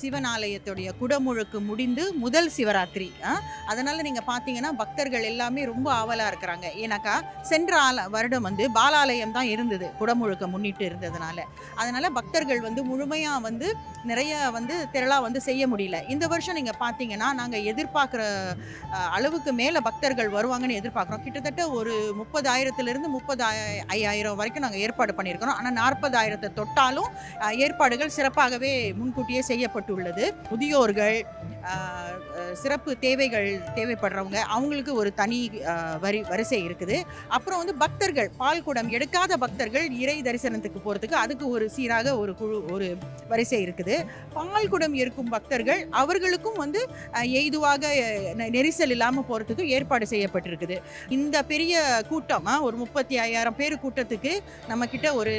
சிவன் ஆலயத்துடைய குடமுழுக்கு முடிந்து முதல் சிவராத்திரி. அதனால் நீங்கள் பார்த்தீங்கன்னா பக்தர்கள் எல்லாமே ரொம்ப ஆவலாக இருக்கிறாங்க. ஏன்னாக்கா சென்ற ஆல வருடம் வந்து பாலாலயம் தான் இருந்தது குடமுழுக்க முன்னிட்டு இருந்ததுனால. அதனால் பக்தர்கள் வந்து முழுமையாக வந்து நிறைய வந்து திரளாக வந்து செய்ய முடியல. இந்த வருஷம் நீங்கள் பார்த்தீங்கன்னா நாங்கள் எதிர்பார்க்குற அளவுக்கு மேலே பக்தர்கள் வருவாங்கன்னு எதிர்பார்க்குறோம். கிட்டத்தட்ட ஒரு முப்பதாயிரத்துலேருந்து முப்பது ஐயாயிரம் வரைக்கும் நாங்கள் ஏற்பாடு பண்ணியிருக்கிறோம். ஆனால் நாற்பதாயிரத்தை தொட்டாலும் ஏற்பாடுகள் சிறப்பாகவே முன்கூட்டியே செய்யப்பட்டுள்ளது முதியோர்கள் சிறப்பு தேவைகள் தேவைப்படுறவங்க அவங்களுக்கு ஒரு தனி வரி வரிசை இருக்குது. அப்புறம் வந்து பக்தர்கள் பால் குடம் எடுக்காத பக்தர்கள் இறை தரிசனத்துக்கு போகிறதுக்கு அதுக்கு ஒரு சீராக ஒரு குழு ஒரு வரிசை இருக்குது. பால் குடம் இருக்கும் பக்தர்கள் அவர்களுக்கும் வந்து எய்துவாக நெ- நெரிசல் இல்லாமல் போகிறதுக்கு ஏற்பாடு செய்யப்பட்டிருக்குது. இந்த பெரிய கூட்டமாக ஒரு முப்பத்தி ஐயாயிரம் பேர் கூட்டத்துக்கு நம்மக்கிட்ட ஒரு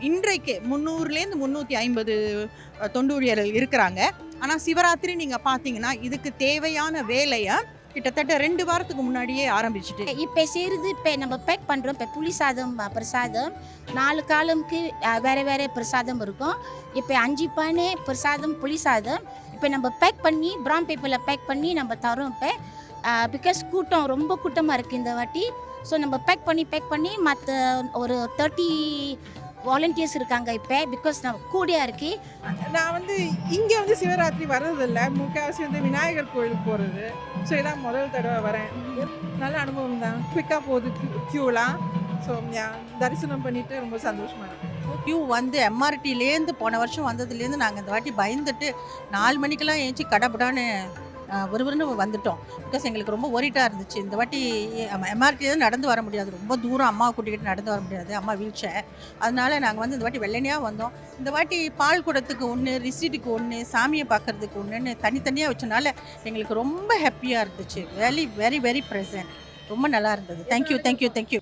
இன்றைக்கு முந்நூறுலேருந்து முந்நூற்றி ஐம்பது தொண்டூழியர்கள் இருக்கிறாங்க. ஆனால் சிவராத்திரி நீங்கள் பார்த்தீங்கன்னா இதுக்கு தேவையான வேலையை கிட்டத்தட்ட ரெண்டு வாரத்துக்கு முன்னாடியே ஆரம்பிச்சுட்டு. இப்போ செய்கிறது இப்போ நம்ம பேக் பண்ணுறோம் இப்போ புளி சாதம் பிரசாதம். நாலு காலமுக்கு வேறு வேறு பிரசாதம் இருக்கும். இப்போ அஞ்சு பானே பிரசாதம் புளி சாதம். இப்போ நம்ம பேக் பண்ணி ப்ரௌன் பேப்பரில் பேக் பண்ணி நம்ம தரோம் இப்போ. பிகாஸ் கூட்டம் ரொம்ப கூட்டமாக இருக்குது இந்த வாட்டி. ஸோ நம்ம பேக் பண்ணி பேக் பண்ணி மற்ற ஒரு தேர்ட்டி வாலண்டியர்ஸ் இருக்காங்க இப்போ பிகாஸ் நான் கூடியாக இருக்கு நான் வந்து இங்கே வந்து சிவராத்திரி வர்றதில்ல. முக்கால்வாசி வந்து விநாயகர் கோயிலுக்கு போகிறது ஸோ இதான் முதல் தடவை வரேன். நல்ல அனுபவம் தான். குவிக்காக போகுது க்யூலாம் ஸோ தரிசனம் பண்ணிட்டு ரொம்ப சந்தோஷமா இருக்கு. கியூ வந்து எம்ஆர்டிலேருந்து போன வருஷம் வந்ததுலேருந்து நாங்கள் இந்த வாட்டி பயந்துட்டு நாலு மணிக்கெல்லாம் ஏஞ்சி கடப்படான்னு ஒருவருன்னு வந்துட்டோம். பிகாஸ் எங்களுக்கு ரொம்ப ஒரிட்டாக இருந்துச்சு. இந்த வாட்டி எம்ஆர்டிலேருந்து நடந்து வர முடியாது. ரொம்ப தூரம் அம்மாவை கூட்டிக்கிட்டு நடந்து வர முடியாது. அம்மா வீழ்ச்சை அதனால் நாங்கள் வந்து இந்த வாட்டி வெள்ளனையாக வந்தோம். இந்த வாட்டி பால் குடத்துக்கு ஒன்று ரிசீட்டுக்கு ஒன்று சாமியை பார்க்கறதுக்கு ஒன்றுன்னு தனித்தனியாக வச்சனால எங்களுக்கு ரொம்ப ஹாப்பியாக இருந்துச்சு. வெரி வெரி வெரி ப்ரெசன்ட் ரொம்ப நல்லா இருந்தது. Thank you thank you thank you